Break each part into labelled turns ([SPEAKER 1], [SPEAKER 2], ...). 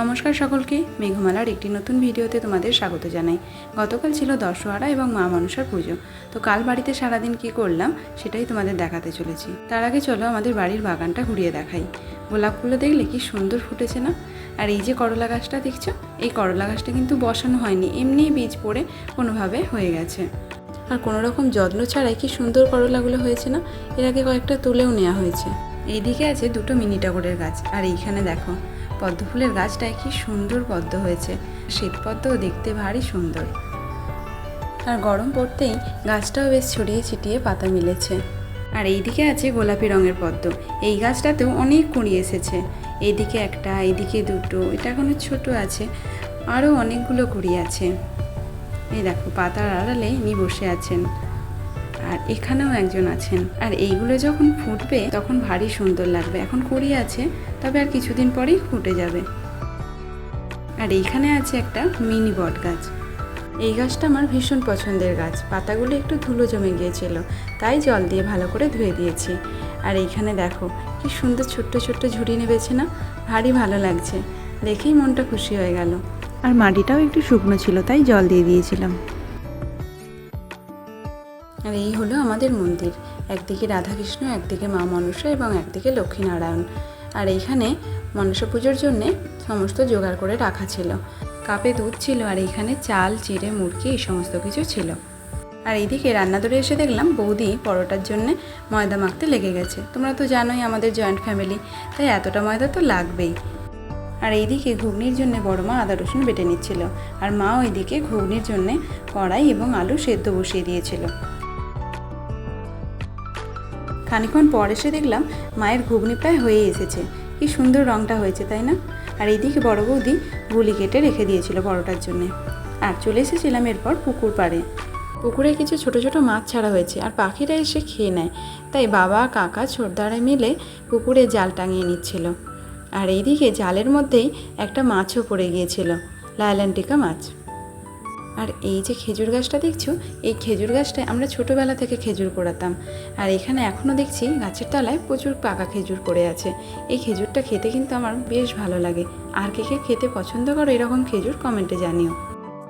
[SPEAKER 1] নমস্কার সকলকে, মেঘমালার একটি নতুন ভিডিওতে তোমাদের স্বাগত জানাই। গতকাল ছিল দশহরা এবং মা মনসার পুজো। তো কাল বাড়িতে সারাদিন কি করলাম, সেটাই তোমাদের দেখাতে চলেছি। তার আগে চলো আমাদের বাড়ির বাগানটা ঘুরিয়ে দেখাই। গোলাপগুলো দেখলে কি সুন্দর ফুটেছে না? আর এই যে করলা গাছটা দেখছ? এই করলা গাছটা কিন্তু বসানো হয়নি, এমনিই বীজ পড়ে কোনোভাবে হয়ে গেছে। আর কোনো রকম যত্ন ছাড়াই কি সুন্দর করলাগুলো হয়েছে না? এর আগে কয়েকটা তুলেও নেওয়া হয়েছে। এইদিকে আছে দুটো মিনি টগরের গাছ, আর এইখানে দেখো। পদ্ম ফুলের গাছটায় কি সুন্দর পদ্ম হয়েছে। শ্বেত পদ্মও দেখতে ভারী সুন্দর। আর গরম পড়তেই গাছটাও বেশ ছড়িয়ে ছিটিয়ে পাতা মিলেছে। আর এইদিকে আছে গোলাপি রঙের পদ্ম। এই গাছটাতেও অনেক কুঁড়ি এসেছে। এইদিকে একটা, এইদিকে দুটো, এটা এখনও ছোট আছে। আরও অনেকগুলো কুঁড়ি আছে। এই দেখো, পাতার আড়ালে ইনি বসে আছেন। আর এখানেও একজন আছেন। আর এইগুলো যখন ফুটবে, তখন ভারী সুন্দর লাগবে। এখন কুড়ি আছে, তবে আর কিছুদিন পরেই ফুটে যাবে। আর এইখানে আছে একটা মিনি বট গাছ। এই গাছটা আমার ভীষণ পছন্দের গাছ। পাতাগুলো একটু ধুলো জমে গিয়েছিল, তাই জল দিয়ে ভালো করে ধুয়ে দিয়েছি। আর এইখানে দেখো, কি সুন্দর ছোট্ট ছোট্ট ঝুড়ি নেবেছে না? ভারী ভালো লাগছে। দেখেই মনটা খুশি হয়ে গেল। আর মাটিটাও একটু শুকনো ছিল, তাই জল দিয়ে দিয়েছিলাম। আর এই হলো আমাদের মন্দির। একদিকে রাধাকৃষ্ণ, একদিকে মা মনসা এবং একদিকে লক্ষ্মীনারায়ণ। আর এইখানে মনসা পুজোর জন্যে সমস্ত জোগাড় করে রাখা ছিল। কাপে দুধ ছিল আর এইখানে চাল চিড়ে মুরগি এই সমস্ত কিছু ছিল। আর এইদিকে রান্নাদরে এসে দেখলাম বৌদি পরোটার জন্যে ময়দা মাখতে লেগে গেছে। তোমরা তো জানোই আমাদের জয়েন্ট ফ্যামিলি, তাই এতটা ময়দা তো লাগবেই। আর এইদিকে ঘুগনির জন্য বড় মা আদা রসুন বেটে নিচ্ছিল। আর মা ওইদিকে ঘুগনির জন্যে কড়াই এবং আলু সেদ্ধ বসিয়ে দিয়েছিল। খানিক্ষণ পর এসে দেখলাম মায়ের ঘুগনি প্রায় হয়ে এসেছে। কি সুন্দর রঙটা হয়েছে, তাই না? আর এইদিকে বড় বৌদি গুলি কেটে রেখে দিয়েছিল পরোটার জন্যে। আর চলে এসেছিলাম এরপর পুকুর পাড়ে। পুকুরে কিছু ছোট ছোট মাছ ছাড়া হয়েছে আর পাখিরা এসে খেয়ে নেয়। তাই বাবা, কাকা ছোটদারা মিলে পুকুরে জাল টাঙিয়ে নিচ্ছিল। আর এইদিকে জালের মধ্যেই একটা মাছও পড়ে গিয়েছিল লাইল্যান্টিকা মাছ। আর এই যে খেজুর গাছটা দেখছ, এই খেজুর গাছটায় আমরা ছোটোবেলা থেকে খেজুর কোড়াতাম। আর এখানে এখনও দেখছি গাছের তলায় প্রচুর পাকা খেজুর পড়ে আছে। এই খেজুরটা খেতে কিন্তু আমার বেশ ভালো লাগে। আর কে কে খেতে পছন্দ করো এরকম খেজুর কমেন্টে জানিও।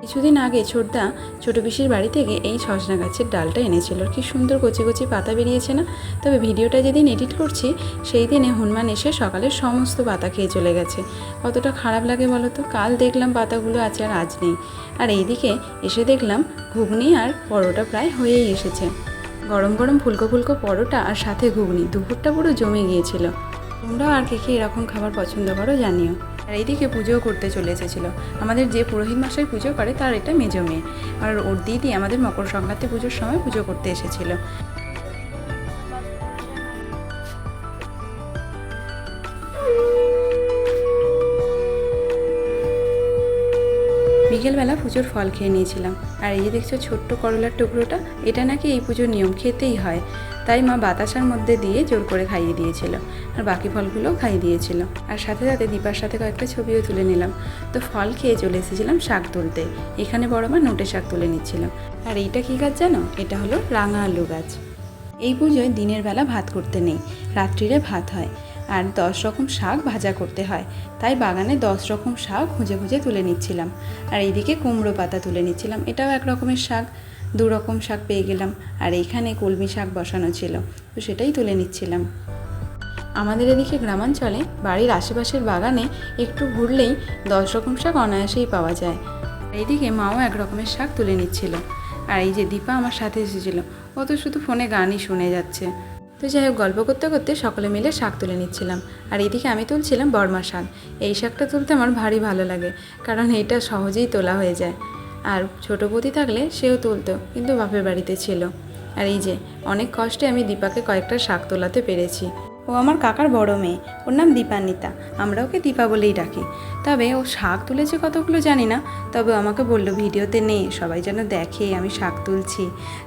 [SPEAKER 1] কিছুদিন আগে ছোটদা ছোটো পিসির বাড়ি থেকে এই সজনা গাছের ডালটা এনেছিল। কি সুন্দর কচি কচি পাতা বেরিয়েছে না? তবে ভিডিওটা যেদিন এডিট করছি, সেই দিনে হনুমান এসে সকালে সমস্ত পাতা খেয়ে চলে গেছে। কতটা খারাপ লাগে বলো তো? কাল দেখলাম পাতাগুলো আছে আর আজ নেই। আর এইদিকে এসে দেখলাম ঘুগনি আর পরোটা প্রায় হয়েই এসেছে। গরম গরম ফুলকো ফুলকো পরোটা আর সাথে ঘুগনি, দুপুরটা পুরো জমে গিয়েছিল। তোমরাও আর কে কে এরকম খাবার পছন্দ করো জানিও। আর এইদিকে পুজোও করতে চলে এসেছিল। আমাদের যে পুরোহিত মাসের পুজো করে, তার এটা মেজ মেয়ে। আর ওর দিদি আমাদের মকর সংক্রান্তি পুজোর সময় পুজো করতে এসেছিল। বিকেলবেলা পুজোর ফল খেয়ে নিয়েছিলাম। আর এই যে দেখছ ছোট্ট করলার টুকরোটা, এটা নাকি এই পুজোর নিয়ম খেতেই হয়। তাই মা বাতাসার মধ্যে দিয়ে জোর করে খাইয়ে দিয়েছিল আর বাকি ফলগুলোও খাইয়ে দিয়েছিল। আর সাথে সাথে দীপার সাথে কয়েকটা ছবিও তুলে নিলাম। তো ফল খেয়ে চলে এসেছিলাম শাক তুলতে। এখানে বড় মা নোটে শাক তুলে নিচ্ছিলাম আর এইটা কী গাছ জানো? এটা হলো রাঙা আলু গাছ। এই পুজোয় দিনের বেলা ভাত করতে নেই, রাত্রিরে ভাত হয়। আর দশ রকম শাক ভাজা করতে হয়। তাই বাগানে দশ রকম শাক খুঁজে খুঁজে তুলে নিচ্ছিলাম। আর এইদিকে কুমড়ো পাতা তুলে নিচ্ছিলাম। এটাও এক রকমের শাক। দু রকম শাক পেয়ে গেলাম। আর এইখানে কলমি শাক বসানো ছিল। তো সেটাই তুলে নিচ্ছিলাম। আমাদের এদিকে গ্রামাঞ্চলে বাড়ির আশেপাশের বাগানে একটু ঘুরলেই দশ রকম শাক অনায়াসেই পাওয়া যায়। এইদিকে মাও এক রকমের শাক তুলে নিচ্ছিল। আর এই যে দীপা আমার সাথে এসেছিল। ও তো শুধু ফোনে গানই শুনে যাচ্ছে। তো যাই হোক, গল্প করতে করতে সকলে মিলে শাক তুলে নিচ্ছিলাম। আর এদিকে আমি তুলছিলাম বর্মা শাক। এই শাকটা তুলতে আমার ভারী ভালো লাগে, কারণ এটা সহজেই তোলা হয়ে যায়। আর ছোটো বৌদি থাকলে সেও তুলতো, কিন্তু বাপের বাড়িতে ছিল। আর এই যে, অনেক কষ্টে আমি দীপাকে কয়েকটা শাক তোলাতে পেরেছি। ও আমার কাকার বড় মেয়ে, ওর নাম দীপান্বিতা। আমরা ওকে দীপা বলেই ডাকি। তবে ও শাক তুলেছে কতগুলো জানি না, তবে আমাকে বলল, ভিডিওতে নে, সবাই যেন দেখে আমি শাক তুলছি।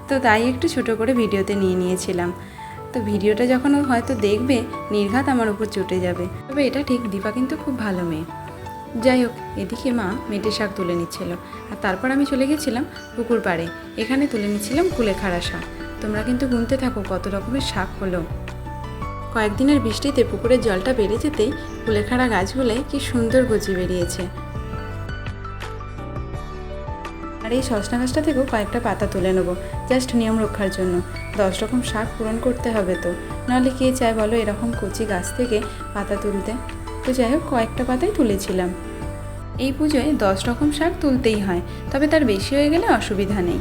[SPEAKER 1] তো তাই একটু ছোট করে ভিডিওতে নিয়ে নিয়েছিলাম। তো ভিডিওটা যখন হয়তো দেখবে, নির্ঘাত আমার উপর চটে যাবে। তবে এটা ঠিক, দীপা কিন্তু খুব ভালো মেয়ে। যাই হোক, এদিকে মা মেটে শাক তুলে নিচ্ছিল। আর তারপর আমি চলে গেছিলাম পুকুর পাড়ে। এখানে তুলে নিচ্ছিলাম কুলেখাড়া শাক। তোমরা কিন্তু গুনতে থাকো, কত রকমের শাক হলো। কয়েকদিনের বৃষ্টিতে পুকুরের জলটা বেড়ে যেতেই কুলেখাড়া গাছগুলোয় কি সুন্দর গজি বেরিয়েছে। এই সজনা গাছটা থেকেও কয়েকটা পাতা তুলে নেব জাস্ট নিয়ম রক্ষার জন্য। দশ রকম শাক পূরণ করতে হবে তো। নাহলে কে চায় বলো এরকম কচি গাছ থেকে পাতা তুলতে? তো যাই হোক, কয়েকটা পাতাই তুলেছিলাম। এই পুজোয় দশ রকম শাক তুলতেই হয়, তবে তার বেশি হয়ে গেলে অসুবিধা নেই।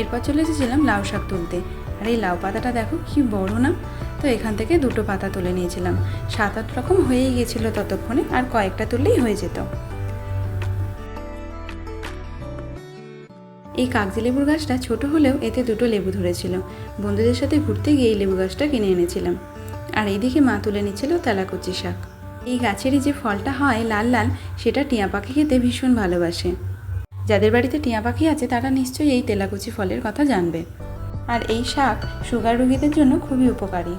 [SPEAKER 1] এরপর চলে এসেছিলাম লাউ শাক তুলতে। আর এই লাউ পাতাটা দেখো কি বড় না? তো এখান থেকে দুটো পাতা তুলে নিয়েছিলাম। সাত আট রকম হয়েই গেছিল ততক্ষণে, আর কয়েকটা তুললেই হয়ে যেত। এই কাগজি লেবুর গাছটা ছোট হলেও এতে দুটো লেবু ধরেছিল। বন্ধুদের সাথে ঘুরতে গিয়ে এই লেবু গাছটা কিনে এনেছিলাম। আর এইদিকে মা তুলে নিচ্ছিল তেলাকুচি শাক। এই গাছেরই যে ফলটা হয় লাল লাল, সেটা টিয়া পাখি খেতে ভীষণ ভালোবাসে। যাদের বাড়িতে টিয়া পাখি আছে, তারা নিশ্চয়ই এই তেলাকুচি ফলের কথা জানবে। আর এই শাক সুগার রোগীদের জন্য খুবই উপকারী।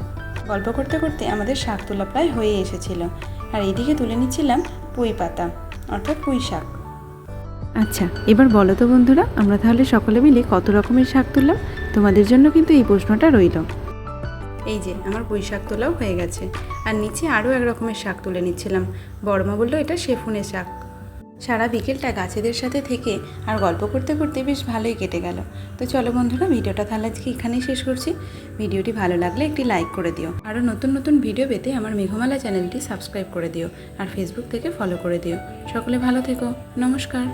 [SPEAKER 1] গল্প করতে করতে আমাদের শাক তোলা প্রায় হয়ে এসেছিল। আর এদিকে তুলে নিচ্ছিলাম পুঁই পাতা অর্থাৎ পুঁই শাক। আচ্ছা এবার বলো তো বন্ধুরা আমরা তাহলে সকলে মিলে কত রকমের শাক তুললাম? তোমাদের জন্য কিন্তু এই প্রশ্নটা রইল। এই যে আমার পুঁই শাক তোলাও হয়ে গেছে। আর নিচে আরও এক রকমের শাক তুলে নিচ্ছিলাম। বড়মা বলল এটা সেফুনের শাক। সারা বিকেলটা গাছেদের সাথে থেকে আর গল্প করতে করতে বেশ ভালোই কেটে গেল। তো চলো বন্ধুরা, ভিডিওটা তাহলে আজকে এখানেই শেষ করছি। ভিডিওটি ভালো লাগলে একটি লাইক করে দিও। আরও নতুন নতুন ভিডিও পেতে আমার মেঘমালা চ্যানেলটি সাবস্ক্রাইব করে দিও আর ফেসবুক থেকে ফলো করে দিও। সকলে ভালো থেকো। নমস্কার।